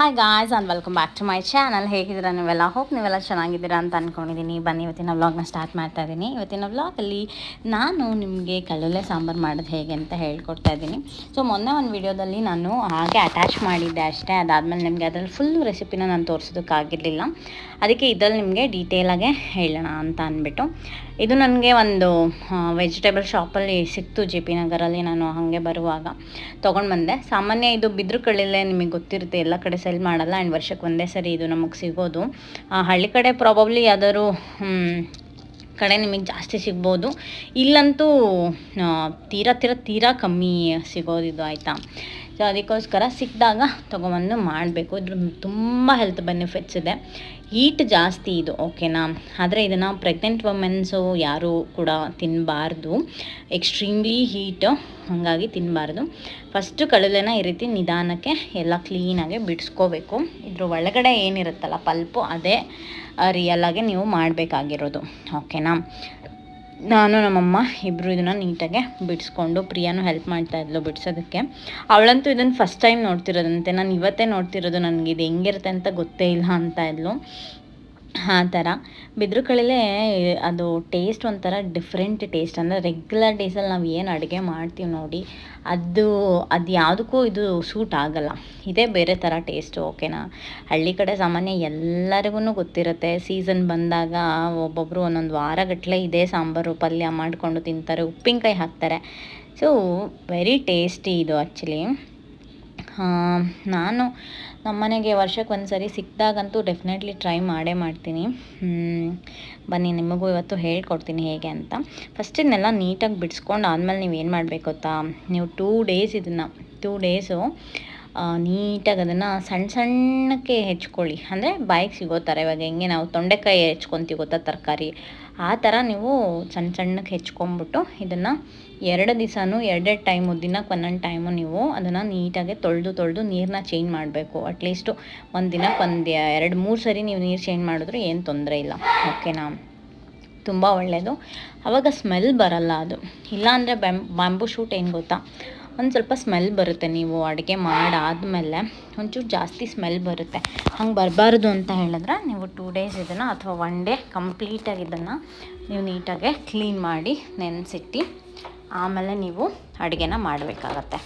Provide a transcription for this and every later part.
Hi guys and welcome back to my channel ಹೇಗಿದ್ದೀರ ನೀವೆಲ್ಲ? Hope ನೀವೆಲ್ಲ ಚೆನ್ನಾಗಿದ್ದೀರಾ ಅಂತ ಅಂದ್ಕೊಂಡಿದ್ದೀನಿ ಬನ್ನಿ, ಇವತ್ತಿನ ವ್ಲಾಗ್ನ ಸ್ಟಾರ್ಟ್ ಮಾಡ್ತಾ ಇದ್ದೀನಿ ಇವತ್ತಿನ ವ್ಲಾಗಲ್ಲಿ ನಾನು ನಿಮಗೆ ಕಲ್ಲಲೆ ಸಾಂಬಾರು ಮಾಡೋದು ಹೇಗೆ ಅಂತ ಹೇಳ್ಕೊಡ್ತಾ ಇದ್ದೀನಿ ಸೊ ಮೊನ್ನೆ ಒಂದು ವಿಡಿಯೋದಲ್ಲಿ ನಾನು ಹಾಗೆ ಅಟ್ಯಾಚ್ ಮಾಡಿದ್ದೆ ಅಷ್ಟೇ. ಅದಾದಮೇಲೆ ನಿಮಗೆ ಅದರಲ್ಲಿ ಫುಲ್ ರೆಸಿಪಿನ ನಾನು ತೋರಿಸೋದಕ್ಕಾಗಿರಲಿಲ್ಲ. ಅದಕ್ಕೆ ಇದರಲ್ಲಿ ನಿಮಗೆ ಡೀಟೇಲಾಗೆ ಹೇಳೋಣ ಅಂತ ಅಂದ್ಬಿಟ್ಟು. ಇದು ನನಗೆ ಒಂದು ವೆಜಿಟೇಬಲ್ ಶಾಪಲ್ಲಿ ಸಿಕ್ತು ಜೆ ಪಿ ನಗರಲ್ಲಿ ನಾನು ಹಾಗೆ ಬರುವಾಗ. ತೊಗೊಂಡು ಬಂದೆ. ಸಾಮಾನ್ಯ ಇದು ಬಿದ್ರು ಕಳ್ಳಿಲೆ ನಿಮಗೆ ಗೊತ್ತಿರುತ್ತೆ, ಎಲ್ಲ ಕಡೆ ಸೆಲ್ ಮಾಡಲ್ಲ. ಆ್ಯಂಡ್ ವರ್ಷಕ್ಕೆ ಒಂದೇ ಸರಿ ಇದು ನಮಗೆ ಸಿಗೋದು. ಹಳ್ಳಿ ಕಡೆ ಪ್ರಾಬಬ್ಲಿ ಯಾವ್ದಾದ್ರು ಕಡೆ ನಿಮಗೆ ಜಾಸ್ತಿ ಸಿಗ್ಬೋದು. ಇಲ್ಲಂತೂ ತೀರ, ತೀರಾ ತೀರಾ ಕಮ್ಮಿ ಸಿಗೋದಿದು ಆಯಿತಾ. ಸೊ ಅದಕ್ಕೋಸ್ಕರ ಸಿಕ್ಕಿದಾಗ ತೊಗೊಬಂದು ಮಾಡಬೇಕು. ಇದ್ರ ತುಂಬ ಹೆಲ್ತ್ ಬೆನಿಫಿಟ್ಸ್ ಇದೆ. ಹೀಟ್ ಜಾಸ್ತಿ ಇದು ಓಕೆನಾ ಆದರೆ ಇದನ್ನು ಪ್ರೆಗ್ನೆಂಟ್ ವುಮೆನ್ಸು ಯಾರೂ ಕೂಡ ತಿನ್ನಬಾರ್ದು ಎಕ್ಸ್ಟ್ರೀಮ್ಲಿ ಹೀಟ್ ಹಾಗಾಗಿ ತಿನ್ನಬಾರ್ದು ಫಸ್ಟು ಕಡಲೆನ ಈ ರೀತಿ ನಿಧಾನಕ್ಕೆ ಎಲ್ಲ ಕ್ಲೀನಾಗಿ ಬಿಡಿಸ್ಕೋಬೇಕು. ಇದ್ರ ಒಳಗಡೆ ಏನಿರುತ್ತಲ್ಲ, ಪಲ್ಪು, ಅದೇ ರಿಯಲಾಗಿ ನೀವು ಮಾಡಬೇಕಾಗಿರೋದು ಓಕೆನಾ ನಾನು ನಮ್ಮಮ್ಮ ಇಬ್ಬರು ಇದನ್ನು ನೀಟಾಗೆ ಬಿಡಿಸ್ಕೊಂಡು ಪ್ರಿಯಾನು ಹೆಲ್ಪ್ ಮಾಡ್ತಾ ಇದ್ಲು ಬಿಡಿಸೋದಕ್ಕೆ. ಅವಳಂತೂ ಇದನ್ನು ಫಸ್ಟ್ ಟೈಮ್ ನೋಡ್ತಿರೋದಂತೆ. ನಾನು ಇವತ್ತೇ ನೋಡ್ತಿರೋದು ನನಗೆ. ಇದು ಹೆಂಗಿರುತ್ತೆ ಅಂತ ಗೊತ್ತೇ ಇಲ್ಲ ಅಂತ ಇದ್ಲು. ಆ ಥರ. ಬಿದ್ರು ಕಳಿಲೆ ಅದು ಟೇಸ್ಟ್ ಒಂಥರ ಡಿಫ್ರೆಂಟ್ ಟೇಸ್ಟ್. ಅಂದರೆ ರೆಗ್ಯುಲರ್ ಡೇಸಲ್ಲಿ ನಾವು ಏನು ಅಡುಗೆ ಮಾಡ್ತೀವಿ ನೋಡಿ, ಅದು ಅದು ಯಾವುದಕ್ಕೂ ಇದು ಸೂಟ್ ಆಗಲ್ಲ. ಇದೇ ಬೇರೆ ಥರ ಟೇಸ್ಟು, ಓಕೆನಾ? ಹಳ್ಳಿ ಕಡೆ ಸಾಮಾನ್ಯ ಎಲ್ಲರಿಗೂ ಗೊತ್ತಿರುತ್ತೆ. ಸೀಸನ್ ಬಂದಾಗ ಒಬ್ಬೊಬ್ಬರು ಒಂದೊಂದು ವಾರಗಟ್ಟಲೆ ಇದೇ ಸಾಂಬಾರು ಪಲ್ಯ ಮಾಡಿಕೊಂಡು ತಿಂತಾರೆ, ಉಪ್ಪಿನಕಾಯಿ ಹಾಕ್ತಾರೆ. ಸೊ ವೆರಿ ಟೇಸ್ಟಿ ಇದು ಆ್ಯಕ್ಚುಲಿ ನಾನು ನಮ್ಮನೆಗೆ ವರ್ಷಕ್ಕೆ ಒಂದು ಸರಿ ಸಿಕ್ಕಿದಾಗಂತೂ ಡೆಫಿನೆಟ್ಲಿ ಟ್ರೈ ಮಾಡೇ ಮಾಡ್ತೀನಿ. ಬನ್ನಿ, ನಿಮಗೂ ಇವತ್ತು ಹೇಳ್ಕೊಡ್ತೀನಿ ಹೇಗೆ ಅಂತ. ಫಸ್ಟ್ ಇದನ್ನೆಲ್ಲ ನೀಟಾಗಿ ಬಿಡಿಸ್ಕೊಂಡು ಆದಮೇಲೆ ನೀವು ಏನು ಮಾಡಬೇಕು ಗೊತ್ತಾ? ನೀವು ಟೂ ಡೇಸ್ ಇದನ್ನು ಟೂ ಡೇಸು ನೀಟಾಗಿ ಅದನ್ನು ಸಣ್ಣ ಸಣ್ಣಕ್ಕೆ ಹೆಚ್ಕೊಳ್ಳಿ. ಅಂದರೆ ಬಾಯಿಗೆ ಸಿಗೋ ಥರ ಇವಾಗ, ಹೆಂಗೆ ನಾವು ತೊಂಡೆಕಾಯಿ ಹೆಚ್ಕೊತೀವಿ ಗೊತ್ತಾ? ತರಕಾರಿ. ಆ ಥರ ನೀವು ಸಣ್ಣ ಸಣ್ಣಕ್ಕೆ ಹೆಚ್ಕೊಂಬಿಟ್ಟು ಇದನ್ನು ಎರಡು ದಿವಸನೂ ಎರಡೆರಡು ಟೈಮು, ದಿನಕ್ಕೆ ಒಂದೊಂದು ಟೈಮು ನೀವು ಅದನ್ನು ನೀಟಾಗಿ ತೊಳೆದು ತೊಳೆದು ನೀರನ್ನ ಚೇಂಜ್ ಮಾಡಬೇಕು. ಅಟ್ಲೀಸ್ಟು ಒಂದು ದಿನಕ್ಕೆ ಒಂದು ಎರಡು, ಮೂರು ಸರಿ ನೀವು ನೀರು ಚೇಂಜ್ ಮಾಡಿದ್ರು ಏನು ತೊಂದರೆ ಇಲ್ಲ. ಓಕೆನಾ ತುಂಬ ಒಳ್ಳೆಯದು ಆವಾಗ ಸ್ಮೆಲ್ ಬರಲ್ಲ ಅದು. ಇಲ್ಲಾಂದರೆ ಬ್ಯಾಮ್, ಬ್ಯಾಂಬು ಶೂಟ್ ಏನು ಗೊತ್ತಾ? ಒಂದು ಸ್ವಲ್ಪ ಸ್ಮೆಲ್ ಬರುತ್ತೆ ನೀವು ಅಡುಗೆ ಮಾಡಾದಮೇಲೆ. ಒಂಚೂರು ಜಾಸ್ತಿ ಸ್ಮೆಲ್ ಬರುತ್ತೆ. ಹಂಗೆ ಬರಬಾರ್ದು ಅಂತ ಹೇಳಿದ್ರೆ ನೀವು ಟೂ ಡೇಸ್ ಇದನ್ನು ಅಥವಾ ಒನ್ ಡೇ ಕಂಪ್ಲೀಟಾಗಿ ಇದನ್ನು ನೀವು ನೀಟಾಗೆ ಕ್ಲೀನ್ ಮಾಡಿ ನೆನೆಸಿಟ್ಟು ಆಮೇಲೆ ನೀವು ಅಡುಗೆನ ಮಾಡಬೇಕಾಗತ್ತೆ.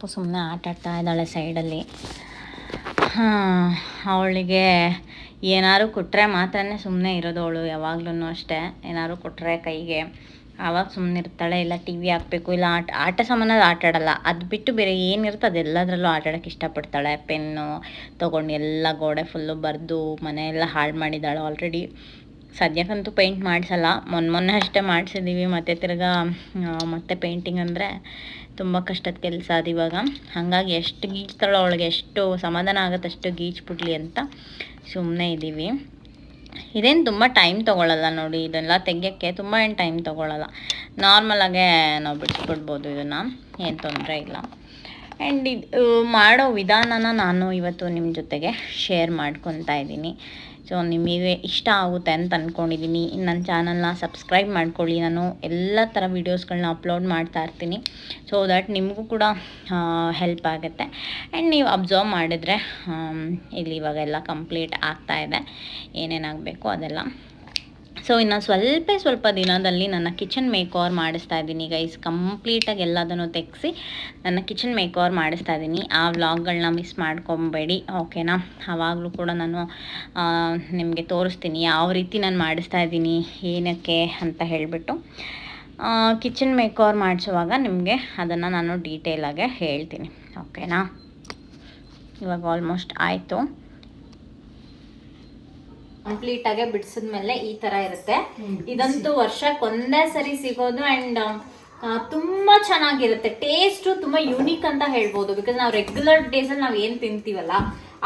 ಪಾಪು ಸುಮ್ಮನೆ ಆಟ ಆಡ್ತಾ ಇದ್ದಾಳೆ ಸೈಡಲ್ಲಿ. ಅವಳಿಗೆ ಏನಾದ್ರು ಕೊಟ್ಟರೆ ಮಾತ್ರನೇ ಸುಮ್ಮನೆ ಇರೋದು ಅವಳು ಯಾವಾಗ್ಲೂ ಅಷ್ಟೇ. ಏನಾದ್ರು ಕೊಟ್ಟರೆ ಕೈಗೆ. ಆವಾಗ ಸುಮ್ಮನೆ ಇರ್ತಾಳೆ, ಇಲ್ಲ ಟಿ ವಿ ಹಾಕಬೇಕು, ಇಲ್ಲ ಆಟ ಆಟ ಸಾಮಾನಲ್ಲಿ ಆಟ ಆಡಲ್ಲ. ಅದು ಬಿಟ್ಟು ಬೇರೆ ಏನಿರುತ್ತೆ ಅದೆಲ್ಲದರಲ್ಲೂ ಆಟ ಆಡೋಕ್ಕೆ ಇಷ್ಟಪಡ್ತಾಳೆ. ಪೆನ್ನು ತೊಗೊಂಡು ಎಲ್ಲ ಗೋಡೆ ಫುಲ್ಲು ಬರೆದು ಮನೆಯೆಲ್ಲ ಹಾಳು ಮಾಡಿದ್ದಾಳೆ ಆಲ್ರೆಡಿ ಸದ್ಯಕ್ಕಂತೂ ಪೇಂಟ್ ಮಾಡಿಸಲ್ಲ. ಮೊನ್ನೆ ಮೊನ್ನೆ ಅಷ್ಟೇ ಮಾಡಿಸಿದ್ದೀವಿ ಮತ್ತು ತಿರ್ಗಾ ಮತ್ತೆ ಪೇಂಟಿಂಗ್ ಅಂದರೆ ತುಂಬ ಕಷ್ಟದ ಕೆಲಸ ಅದು ಇವಾಗ. ಹಾಗಾಗಿ ಎಷ್ಟು ಗೀಚ್ತಾಳೋ ಅವಳಿಗೆ ಎಷ್ಟು ಸಮಾಧಾನ ಆಗುತ್ತೆ ಅಷ್ಟು ಗೀಚ್ಬಿಡ್ಲಿ ಅಂತ ಸುಮ್ಮನೆ ಇದ್ದೀವಿ ಇದೇನು ತುಂಬ ಟೈಮ್ ತೊಗೊಳಲ್ಲ ನೋಡಿ. ಇದೆಲ್ಲ ತೆಗಿಯೋಕ್ಕೆ ತುಂಬ ಏನು ಟೈಮ್ ತೊಗೊಳಲ್ಲ. ನಾರ್ಮಲಾಗೆ ನಾವು ಬಿಡಿಸ್ಬಿಡ್ಬೋದು ಇದನ್ನು. ಏನು ತೊಂದರೆ ಇಲ್ಲ. ಆ್ಯಂಡ್ ಇದು ಮಾಡೋ ವಿಧಾನನ ನಾನು ಇವತ್ತು ನಿಮ್ಮ ಜೊತೆಗೆ ಶೇರ್ ಮಾಡ್ಕೊತಾ ಇದ್ದೀನಿ. ಸೊ ನಿಮಗೆ ಇಷ್ಟ ಆಗುತ್ತೆ ಅಂತ ಅಂದ್ಕೊಂಡಿದ್ದೀನಿ ನನ್ನ ಚಾನಲ್ನ ಸಬ್ಸ್ಕ್ರೈಬ್ ಮಾಡ್ಕೊಳ್ಳಿ. ನಾನು ಎಲ್ಲ ಥರ ವೀಡಿಯೋಸ್ಗಳನ್ನ ಅಪ್ಲೋಡ್ ಮಾಡ್ತಾ ಇರ್ತೀನಿ. ಸೊ ದ್ಯಾಟ್ ನಿಮಗೂ ಕೂಡ ಹೆಲ್ಪ್ ಆಗುತ್ತೆ. ಆ್ಯಂಡ್ ನೀವು ಅಬ್ಸರ್ವ್ ಮಾಡಿದರೆ ಇಲ್ಲಿ ಇವಾಗೆಲ್ಲ ಕಂಪ್ಲೀಟ್ ಆಗ್ತಾ ಇದೆ. ಏನೇನಾಗಬೇಕು ಅದೆಲ್ಲ. ಸೊ ಇನ್ನು ಸ್ವಲ್ಪ ಸ್ವಲ್ಪ ದಿನದಲ್ಲಿ ನನ್ನ ಕಿಚನ್ ಮೇಕ್ ಓವರ್ ಮಾಡಿಸ್ತಾ ಇದ್ದೀನಿ. ಗೈಸ್ ಕಂಪ್ಲೀಟಾಗಿ ಎಲ್ಲದನ್ನು ತೆಗೆಸಿ ನನ್ನ ಕಿಚನ್ ಮೇಕ್ ಓವರ್ ಮಾಡಿಸ್ತಾ ಇದ್ದೀನಿ. ಆ ವ್ಲಾಗ್ಗಳನ್ನ ಮಿಸ್ ಮಾಡ್ಕೊಬೇಡಿ ಓಕೆನಾ ಆವಾಗಲೂ ಕೂಡ ನಾನು ನಿಮಗೆ ತೋರಿಸ್ತೀನಿ ಯಾವ ರೀತಿ ನಾನು ಮಾಡಿಸ್ತಾ ಇದ್ದೀನಿ, ಏನಕ್ಕೆ ಅಂತ ಹೇಳಿಬಿಟ್ಟು. ಕಿಚನ್ ಮೇಕ್ ಓವರ್ ಮಾಡಿಸುವಾಗ ನಿಮಗೆ ಅದನ್ನು ನಾನು ಡೀಟೇಲಾಗೆ ಹೇಳ್ತೀನಿ ಓಕೆನಾ ಇವಾಗ ಆಲ್ಮೋಸ್ಟ್ ಆಯಿತು. ಕಂಪ್ಲೀಟ್ ಆಗಿ ಬಿಡಿಸಿದ್ಮೇಲೆ ಈ ತರ ಇರುತ್ತೆ. ಇದಂತೂ ವರ್ಷಕ್ಕೆ ಒಂದೇ ಸರಿ ಸಿಗೋದು ಅಂಡ್ ತುಂಬ ಚೆನ್ನಾಗಿರುತ್ತೆ. ಟೇಸ್ಟು ತುಂಬ ಯೂನಿಕ್ ಅಂತ ಹೇಳ್ಬೋದು. ಬಿಕಾಸ್ ನಾವು ರೆಗ್ಯುಲರ್ ಡೇಸಲ್ಲಿ ನಾವು ಏನು ತಿಂತೀವಲ್ಲ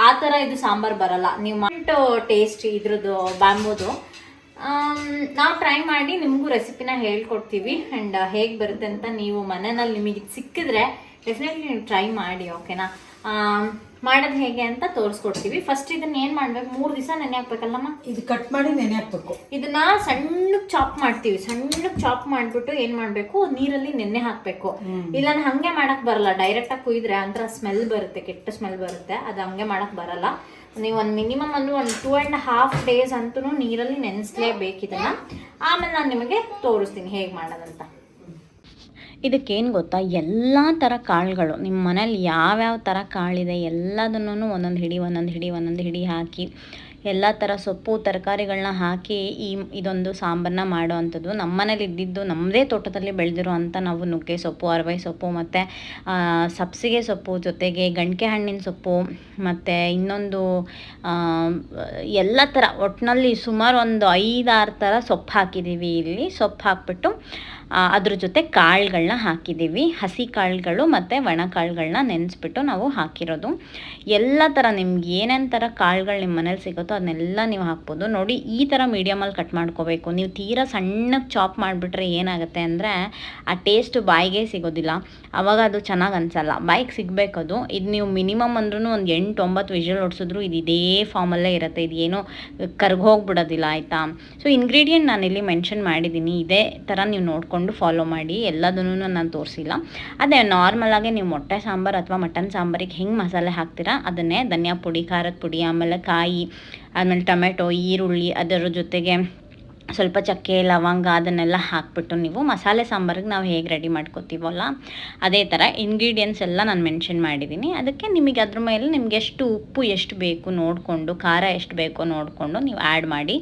ಆ ಥರ ಇದು ಸಾಂಬಾರು ಬರಲ್ಲ. ನೀವು ಮಾಡಿಟ್ಟು ಟೇಸ್ಟ್ ಇದ್ರದ್ದು ಬ್ಯಾಂಬೋದು ನಾವು ಟ್ರೈ ಮಾಡಿ ನಿಮಗೂ ರೆಸಿಪಿನ ಹೇಳ್ಕೊಡ್ತೀವಿ. ಆ್ಯಂಡ್ ಹೇಗೆ ಬರುತ್ತೆ ಅಂತ ನೀವು ಮನೆಯಲ್ಲಿ ನಿಮಗೆ ಸಿಕ್ಕಿದ್ರೆ ಡೆಫಿನೆಟ್ಲಿ ನೀವು ಟ್ರೈ ಮಾಡಿ ಓಕೆನಾ ಮಾಡೋದು ಹೇಗೆ ಅಂತ ತೋರಿಸ್ಕೊಡ್ತೀವಿ. ಫಸ್ಟ್ ಇದನ್ನ ಏನು ಮಾಡ್ಬೇಕು? ಮೂರು ದಿವಸ ನೆನೆ ಹಾಕ್ಬೇಕಲ್ಲಮ್ಮ? ಇದು ಕಟ್ ಮಾಡಿ ನೆನೆ ಹಾಕ್ಬೇಕು. ಇದನ್ನ ಸಣ್ಣಕ್ಕೆ ಚಾಪ್ ಮಾಡ್ತೀವಿ. ಸಣ್ಣಕ್ಕೆ ಚಾಪ್ ಮಾಡ್ಬಿಟ್ಟು ಏನ್ ಮಾಡ್ಬೇಕು? ನೀರಲ್ಲಿ ನೆನೆ ಹಾಕ್ಬೇಕು. ಇಲ್ಲ ಹಂಗೆ ಮಾಡಕ್ ಬರಲ್ಲ. ಡೈರೆಕ್ಟ್ ಆಗಿ ಕುಯ್ದ್ರೆ ಅಂತ ಸ್ಮೆಲ್ ಬರುತ್ತೆ ಕೆಟ್ಟ ಸ್ಮೆಲ್ ಬರುತ್ತೆ. ಅದು ಹಂಗೆ ಮಾಡಕ್ ಬರಲ್ಲ. ನೀವು ಒಂದು ಮಿನಿಮಮ್ ಒಂದು ಒಂದು ಟೂ ಆ್ಯಂಡ್ ಹಾಫ್ ಡೇಸ್ ಅಂತೂ ನೀರಲ್ಲಿ ನೆನೆಸ್ಲೇಬೇಕು ಇದನ್ನ. ಆಮೇಲೆ ನಾನು ನಿಮಗೆ ತೋರಿಸ್ತೀನಿ ಹೇಗೆ ಮಾಡೋದಂತ. ಇದಕ್ಕೇನು ಗೊತ್ತಾ? ಎಲ್ಲ ಥರ ಕಾಳುಗಳು ನಿಮ್ಮ ಮನೇಲಿ ಯಾವ್ಯಾವ ಥರ ಕಾಳಿದೆ ಎಲ್ಲದನ್ನೂ ಒಂದೊಂದು ಹಿಡಿ ಒಂದೊಂದು ಹಿಡಿ ಒಂದೊಂದು ಹಿಡಿ ಹಾಕಿ, ಎಲ್ಲ ಥರ ಸೊಪ್ಪು ತರಕಾರಿಗಳನ್ನ ಹಾಕಿ ಈ ಇದೊಂದು ಸಾಂಬಾರನ್ನ ಮಾಡೋ ಅಂಥದ್ದು ನಮ್ಮ ಮನೇಲಿ ಇದ್ದಿದ್ದು ನಮ್ಮದೇ ತೋಟದಲ್ಲಿ ಬೆಳೆದಿರೋ ಅಂಥ ನಾವು ನುಗ್ಗೆ ಸೊಪ್ಪು, ಅರವೈ ಸೊಪ್ಪು, ಮತ್ತು ಸಬ್ಸಿಗೆ ಸೊಪ್ಪು ಜೊತೆಗೆ ಗಂಟೆ ಹಣ್ಣಿನ ಸೊಪ್ಪು, ಮತ್ತು ಇನ್ನೊಂದು ಎಲ್ಲ ಥರ ಒಟ್ಟಿನಲ್ಲಿ ಸುಮಾರು ಒಂದು ಐದಾರು ಥರ ಸೊಪ್ಪು ಹಾಕಿದ್ದೀವಿ ಇಲ್ಲಿ. ಸೊಪ್ಪು ಹಾಕ್ಬಿಟ್ಟು ಅದ್ರ ಜೊತೆ ಕಾಳುಗಳನ್ನ ಹಾಕಿದ್ದೀವಿ. ಹಸಿ ಕಾಳುಗಳು ಮತ್ತು ಒಣ ಕಾಳುಗಳನ್ನ ನೆನೆಸ್ಬಿಟ್ಟು ನಾವು ಹಾಕಿರೋದು. ಎಲ್ಲ ಥರ ನಿಮ್ಗೆ ಏನೇನು ಥರ ಕಾಳುಗಳು ನಿಮ್ಮ ಮನೇಲಿ ಸಿಗುತ್ತೋ ಅದನ್ನೆಲ್ಲ ನೀವು ಹಾಕ್ಬೋದು. ನೋಡಿ, ಈ ಥರ ಮೀಡಿಯಮಲ್ಲಿ ಕಟ್ ಮಾಡ್ಕೋಬೇಕು. ನೀವು ತೀರಾ ಸಣ್ಣಗೆ ಚಾಪ್ ಮಾಡಿಬಿಟ್ರೆ ಏನಾಗುತ್ತೆ ಅಂದರೆ ಆ ಟೇಸ್ಟ್ ಬಾಯಿಗೆ ಸಿಗೋದಿಲ್ಲ. ಆವಾಗ ಅದು ಚೆನ್ನಾಗಿ ಅನಿಸಲ್ಲ. ಬಾಯಿಗೆ ಸಿಗಬೇಕು ಅದು. ಇದು ನೀವು ಮಿನಿಮಮ್ ಅಂದ್ರೂ ಒಂದು ಎಂಟು ಒಂಬತ್ತು ವಿಷಲ್ ಹೊಡ್ಸಿದ್ರು ಇದು ಇದೇ ಫಾರ್ಮಲ್ಲೇ ಇರುತ್ತೆ. ಇದು ಏನೋ ಕರ್ಗೋಗ್ಬಿಡೋದಿಲ್ಲ, ಆಯಿತಾ? ಸೊ ಇಂಗ್ರೀಡಿಯೆಂಟ್ ನಾನಿಲ್ಲಿ ಮೆನ್ಷನ್ ಮಾಡಿದ್ದೀನಿ ಇದೇ ಥರ ನೀವು ನೋಡಿಕೊಂಡು ಫಾಲೋ ಮಾಡಿ ಎಲ್ಲದನ್ನು ನಾನು ತೋರಿಸಿಲ್ಲ. ಅದೇ ನಾರ್ಮಲಾಗಿ ನೀವು ಮೊಟ್ಟೆ ಸಾಂಬಾರು ಅಥವಾ ಮಟನ್ ಸಾಂಬಾರಿಗೆ ಹೆಂಗೆ ಮಸಾಲೆ ಹಾಕ್ತೀರಾ? ಅದನ್ನೇ ಧನಿಯಾ ಪುಡಿ, ಖಾರದ ಪುಡಿ, ಆಮೇಲೆ ಕಾಯಿ, ಆಮೇಲೆ ಟೊಮೆಟೊ, ಈರುಳ್ಳಿ ಅದರ ಜೊತೆಗೆ ಸ್ವಲ್ಪ ಚಕ್ಕೆ, ಲವಂಗ ಅದನ್ನೆಲ್ಲ ಹಾಕ್ಬಿಟ್ಟು ನೀವು ಮಸಾಲೆ ಸಾಂಬಾರಿಗೆ ನಾವು ಹೇಗೆ ರೆಡಿ ಮಾಡ್ಕೋತೀವಲ್ಲ, ಅದೇ ಥರ ಇಂಗ್ರೀಡಿಯೆಂಟ್ಸ್ ಎಲ್ಲ ನಾನು ಮೆನ್ಷನ್ ಮಾಡಿದ್ದೀನಿ ಅದಕ್ಕೆ ನಿಮಗೆ ಅದ್ರ ಮೇಲೆ ನಿಮ್ಗೆ ಎಷ್ಟು ಉಪ್ಪು ಎಷ್ಟು ಬೇಕು ನೋಡಿಕೊಂಡು, ಖಾರ ಎಷ್ಟು ಬೇಕೋ ನೋಡಿಕೊಂಡು ನೀವು ಆ್ಯಡ್ ಮಾಡಿ.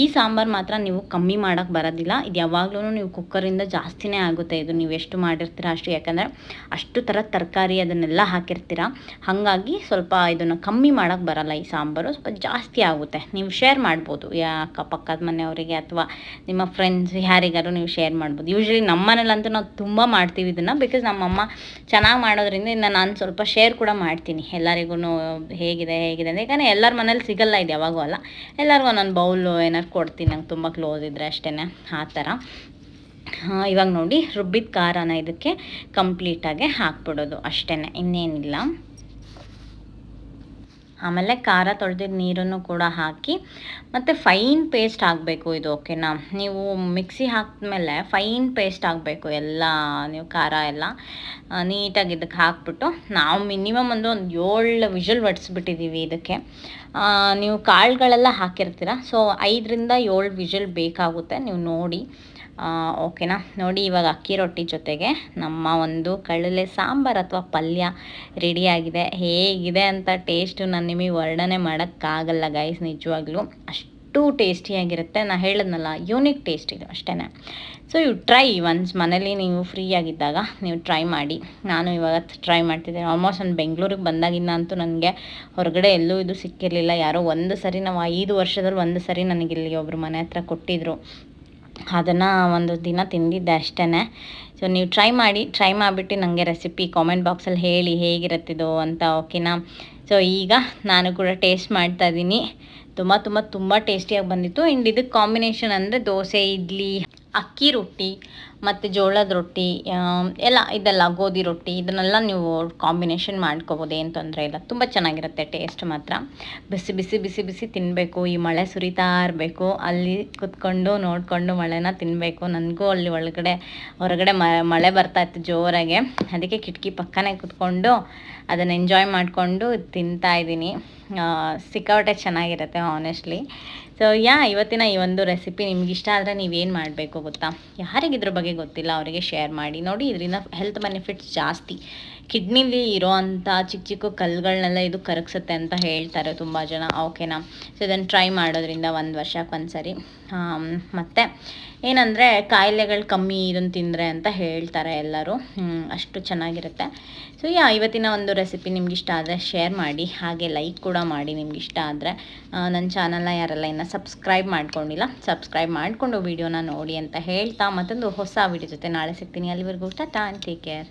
ಈ ಸಾಂಬಾರು ಮಾತ್ರ ನೀವು ಕಮ್ಮಿ ಮಾಡೋಕ್ಕೆ ಬರೋದಿಲ್ಲ. ಇದು ಯಾವಾಗಲೂ ನೀವು ಕುಕ್ಕರಿಂದ ಜಾಸ್ತಿನೇ ಆಗುತ್ತೆ ಇದು. ನೀವು ಎಷ್ಟು ಮಾಡಿರ್ತೀರ ಅಷ್ಟು, ಯಾಕಂದರೆ ಅಷ್ಟು ಥರ ತರಕಾರಿ ಅದನ್ನೆಲ್ಲ ಹಾಕಿರ್ತೀರ. ಹಾಗಾಗಿ ಸ್ವಲ್ಪ ಇದನ್ನು ಕಮ್ಮಿ ಮಾಡೋಕ್ಕೆ ಬರಲ್ಲ ಈ ಸಾಂಬಾರು. ಸ್ವಲ್ಪ ಜಾಸ್ತಿ ಆಗುತ್ತೆ. ನೀವು ಶೇರ್ ಮಾಡ್ಬೋದು. ಯಾ, ಅಕ್ಕಪಕ್ಕದ ಮನೆಯವರಿಗೆ ಅಥವಾ ನಿಮ್ಮ ಫ್ರೆಂಡ್ಸ್ ಯಾರಿಗಾರು ನೀವು ಶೇರ್ ಮಾಡ್ಬೋದು. ಯೂಶ್ವಲಿ ನಮ್ಮ ಮನೇಲಂತೂ ನಾವು ತುಂಬ ಮಾಡ್ತೀವಿ ಇದನ್ನು ಬಿಕಾಸ್ ನಮ್ಮಮ್ಮ ಚೆನ್ನಾಗಿ ಮಾಡೋದ್ರಿಂದ ಇನ್ನು ನಾನು ಸ್ವಲ್ಪ ಶೇರ್ ಕೂಡ ಮಾಡ್ತೀನಿ. ಎಲ್ಲರಿಗೂ ಹೇಗಿದೆ ಹೇಗಿದೆ ಅಂತ. ಯಾಕಂದರೆ ಎಲ್ಲರ ಮನೇಲಿ ಸಿಗಲ್ಲ ಇದು ಯಾವಾಗೂ ಅಲ್ಲ. ಎಲ್ಲರಿಗೂ ಒಂದೊಂದು ಬೌಲು ಏನಾದ್ರು ಕೊಡ್ತೀನಿ. ನಂಗೆ ತುಂಬ ಕ್ಲೋಸ್ ಇದ್ದರೆ ಅಷ್ಟೇ ಆ ಥರ. ಇವಾಗ ನೋಡಿ ರುಬ್ಬಿದ ಖಾರನ ಇದಕ್ಕೆ ಕಂಪ್ಲೀಟಾಗಿ ಹಾಕ್ಬಿಡೋದು ಅಷ್ಟೇ ಇನ್ನೇನಿಲ್ಲ. ಆಮೇಲೆ ಖಾರ ತೊಳೆದಿದ್ದ ನೀರನ್ನು ಕೂಡ ಹಾಕಿ, ಮತ್ತು ಫೈನ್ ಪೇಸ್ಟ್ ಆಗಬೇಕು ಇದು ಓಕೆನಾ ನೀವು ಮಿಕ್ಸಿ ಹಾಕಿದ್ಮೇಲೆ ಫೈನ್ ಪೇಸ್ಟ್ ಆಗಬೇಕು ಎಲ್ಲ, ನೀವು ಖಾರ ಎಲ್ಲ ನೀಟಾಗಿ ಇದಕ್ಕೆ ಹಾಕ್ಬಿಟ್ಟು, ನಾವು ಮಿನಿಮಮ್ ಒಂದು ಒಂದು ಏಳು ವಿಷಲ್ ಒಡಿಸ್ಬಿಟ್ಟಿದ್ದೀವಿ ಇದಕ್ಕೆ. ನೀವು ಕಾಳುಗಳೆಲ್ಲ ಹಾಕಿರ್ತೀರ ಸೊ ಐದರಿಂದ ಏಳು ವಿಷಲ್ ಬೇಕಾಗುತ್ತೆ, ನೀವು ನೋಡಿ. ಓಕೆನಾ? ನೋಡಿ, ಇವಾಗ ಅಕ್ಕಿ ರೊಟ್ಟಿ ಜೊತೆಗೆ ನಮ್ಮ ಒಂದು ಕಳಲೆ ಸಾಂಬಾರು ಅಥವಾ ಪಲ್ಯ ರೆಡಿಯಾಗಿದೆ ಹೇಗಿದೆ ಅಂತ ಟೇಸ್ಟು ನಾನು ನಿಮಗೆ ವರ್ಣನೆ ಮಾಡೋಕ್ಕಾಗಲ್ಲ ಗೈಸ್ ನಿಜವಾಗ್ಲೂ. ಅಷ್ಟು ಟೇಸ್ಟಿಯಾಗಿರುತ್ತೆ ನಾನು ಹೇಳಿದ್ನಲ್ಲ ಯೂನಿಕ್ ಟೇಸ್ಟ್ ಇದು ಅಷ್ಟೇ ಸೊ ಯು ಟ್ರೈ ಒನ್ಸ್ ಮನೇಲಿ ನೀವು ಫ್ರೀ ಆಗಿದ್ದಾಗ ನೀವು ಟ್ರೈ ಮಾಡಿ. ನಾನು ಇವಾಗ ಟ್ರೈ ಮಾಡ್ತಿದ್ದೇನೆ ಆಲ್ಮೋಸ್ಟ್ ನಾನು ಬೆಂಗಳೂರಿಗೆ ಬಂದಾಗಿಂದ ಅಂತೂ ನನಗೆ ಹೊರಗಡೆ ಎಲ್ಲೂ ಇದು ಸಿಕ್ಕಿರಲಿಲ್ಲ. ಯಾರೋ ಒಂದು ಸರಿ ನಾವು ಐದು ವರ್ಷದಲ್ಲಿ ಒಂದು ಸರಿ ನನಗೆ ಇಲ್ಲಿ ಒಬ್ಬರು ಮನೆ ಹತ್ರ ಕೊಟ್ಟಿದ್ದರು ಅದನ್ನು ಒಂದು ದಿನ ತಿಂದಿದ್ದೆ ಅಷ್ಟೇ ಸೊ ನೀವು ಟ್ರೈ ಮಾಡಿ ಟ್ರೈ ಮಾಡಿಬಿಟ್ಟು ನನಗೆ ರೆಸಿಪಿ ಕಾಮೆಂಟ್ ಬಾಕ್ಸಲ್ಲಿ ಹೇಳಿ ಹೇಗಿರುತ್ತಿದ್ದು ಅಂತ ಓಕೆನಾ ಸೊ ಈಗ ನಾನು ಕೂಡ ಟೇಸ್ಟ್ ಮಾಡ್ತಾ ಇದ್ದೀನಿ ತುಂಬ ತುಂಬ ತುಂಬ ಟೇಸ್ಟಿಯಾಗಿ ಬಂದಿತ್ತು. ಆ್ಯಂಡ್ ಇದಕ್ಕೆ ಕಾಂಬಿನೇಷನ್ ಅಂದರೆ ದೋಸೆ, ಇಡ್ಲಿ, ಅಕ್ಕಿ, ರೊಟ್ಟಿ ಮತ್ತು ಜೋಳದ ರೊಟ್ಟಿ ಎಲ್ಲ ಇದೆಲ್ಲ ಗೋಧಿ ರೊಟ್ಟಿ, ಇದನ್ನೆಲ್ಲ ನೀವು ಕಾಂಬಿನೇಷನ್ ಮಾಡ್ಕೋಬೋದು ಏನು ತೊಂದರೆ ಇಲ್ಲ. ತುಂಬ ಚೆನ್ನಾಗಿರುತ್ತೆ ಟೇಸ್ಟ್ ಮಾತ್ರ. ಬಿಸಿ ಬಿಸಿ ಬಿಸಿ ಬಿಸಿ ತಿನ್ನಬೇಕು ಈ ಮಳೆ ಸುರಿತಾ ಇರಬೇಕು. ಅಲ್ಲಿ ಕುತ್ಕೊಂಡು, ನೋಡಿಕೊಂಡು ಮಳೆನ ತಿನ್ನಬೇಕು ನನಗೂ ಅಲ್ಲಿ ಒಳಗಡೆ, ಹೊರಗಡೆ ಮಳೆ ಬರ್ತಾ ಇತ್ತು ಜೋರಾಗೆ. ಅದಕ್ಕೆ ಕಿಟಕಿ ಪಕ್ಕನೇ ಕುತ್ಕೊಂಡು ಅದನ್ನು ಎಂಜಾಯ್ ಮಾಡಿಕೊಂಡು ತಿಂತಾ ಇದ್ದೀನಿ. ಸಿಕ್ಕಾಪಟ್ಟೆ ಚೆನ್ನಾಗಿರುತ್ತೆ ಆನೆಸ್ಟ್ಲಿ ಸೊ ಯಾ ಇವತ್ತಿನ ಈ ಒಂದು ರೆಸಿಪಿ ನಿಮ್ಗೆ ಇಷ್ಟ ಆದರೆ ನೀವೇನು ಮಾಡಬೇಕು ಗೊತ್ತಾ? ಯಾರಿಗೆ ಇದ್ರ ಬಗ್ಗೆ ಗೊತ್ತಿಲ್ಲ ಅವರಿಗೆ ಶೇರ್ ಮಾಡಿ. ನೋಡಿ ಇದರಿಂದ ಹೆಲ್ತ್ ಬೆನಿಫಿಟ್ಸ್ ಜಾಸ್ತಿ. ಕಿಡ್ನಿಲಿ ಇರೋ ಅಂಥ ಚಿಕ್ಕ ಚಿಕ್ಕ ಕಲ್ಲುಗಳನ್ನೆಲ್ಲ ಇದು ಕರಗಿಸುತ್ತೆ ಅಂತ ಹೇಳ್ತಾರೆ ತುಂಬ ಜನ. ಓಕೆನಾ? ಸೊ ಇದನ್ನು ಟ್ರೈ ಮಾಡೋದ್ರಿಂದ ಒಂದು ವರ್ಷಕ್ಕೆ ಒಂದು ಸರಿ ಮತ್ತು ಏನಂದರೆ ಕಾಯಿಲೆಗಳು ಕಮ್ಮಿ ಇದನ್ನು ತಿಂದರೆ ಅಂತ ಹೇಳ್ತಾರೆ ಎಲ್ಲರೂ. ಅಷ್ಟು ಚೆನ್ನಾಗಿರುತ್ತೆ. ಸೊ ಯಾ, ಇವತ್ತಿನ ಒಂದು ರೆಸಿಪಿ ನಿಮ್ಗೆ ಇಷ್ಟ ಆದರೆ ಶೇರ್ ಮಾಡಿ. ಹಾಗೆ ಲೈಕ್ ಕೂಡ ಮಾಡಿ ನಿಮ್ಗೆ ಇಷ್ಟ ಆದರೆ ನನ್ನ ಚಾನಲ್ನ ಯಾರೆಲ್ಲ ಇನ್ನು ಸಬ್ಸ್ಕ್ರೈಬ್ ಮಾಡ್ಕೊಂಡಿಲ್ಲ ಸಬ್ಸ್ಕ್ರೈಬ್ ಮಾಡಿಕೊಂಡು ವೀಡಿಯೋನ ನೋಡಿ ಅಂತ ಹೇಳ್ತಾ ಮತ್ತೊಂದು ಹೊಸ ವೀಡಿಯೋ ಜೊತೆ ನಾಳೆ ಸಿಗ್ತೀನಿ. ಅಲ್ಲಿವರೆಗೂ, ಟಾಟಾ ಟೇಕ್ ಕೇರ್